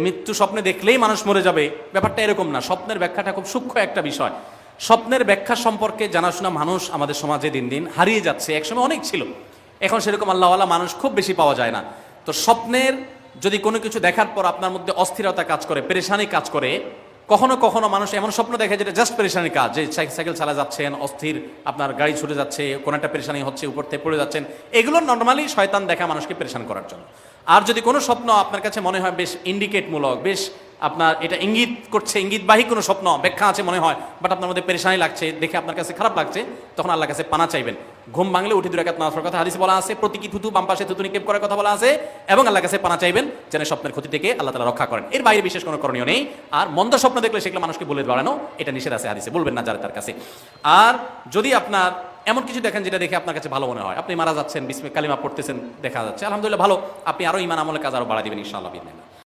মৃত্যু স্বপ্নে দেখলেই মানুষ মরে যাবে। ব্যাপারটা এরকম না। স্বপ্নের ব্যাখ্যাটা খুব সূক্ষ্ম একটা বিষয়। স্বপ্নের ব্যাখ্যা সম্পর্কে জানাশোনা মানুষ আমাদের সমাজে দিন দিন হারিয়ে যাচ্ছে। একসময় অনেক ছিল। এখন সেরকম আল্লাহওয়ালা মানুষ খুব বেশি পাওয়া যায় না। তো স্বপ্নের যদি কোনো কিছু দেখার পর আপনার মধ্যে অস্থিরতা কাজ করে, পেরেশানি কাজ করে কখনো কখনো মানুষ এমন স্বপ্ন দেখে যেটা জাস্ট পেরেশানির কাজ, যে সাইকেল চালা যাচ্ছেন, অস্থির, আপনার গাড়ি ছুটে যাচ্ছে, কোনো একটা পেরেশানি হচ্ছে, উপর থেকে পড়ে যাচ্ছেন, এগুলো নর্মালি শয়তান দেখা মানুষকে পেরেশান করার জন্য। আর যদি কোনো স্বপ্ন আপনার কাছে মনে হয় বেশ ইন্ডিকেটমূলক বেশ আপনার এটা ইঙ্গিত করছে, ইঙ্গিতবাহী কোনো স্বপ্ন ব্যাখ্যা আছে মনে হয় বাট আপনার মধ্যে পেরেশানি লাগছে, দেখে আপনার কাছে খারাপ লাগছে, তখন আল্লাহ কাছে পানা চাইবেন। ঘুম ভাঙলে উঠে নামাজের কথা হাদিসে বলা আছে, প্রতীকী থুতু, বাম পাশে থুতু নিক্ষেপ করার কথা বলা আছে, এবং আল্লাহ কাছে পানা চাইবেন যেন স্বপ্নের ক্ষতি থেকে আল্লাহ তালা রক্ষা করেন। এর বাইরে বিশেষ কোনো করণীয় নেই, আর মন্দ স্বপ্ন দেখলে সেগুলো মানুষকে বলে বাড়ানো, এটা নিষেধ আছে হাদিসে, বলবেন না যারা তার কাছে। আর যদি আপনার এমন কিছু দেখেন যেটা দেখে আপনার কাছে ভালো মনে হয়, আপনি মারা যাচ্ছেন, বিস্মে কালিমা পড়তেছেন, দেখা যাচ্ছে, আলহামদুলিল্লাহ ভালো, আপনি আরও ইমান আমলের কাজ আরও বাড়া দিবেন, ইনশাআল্লাহ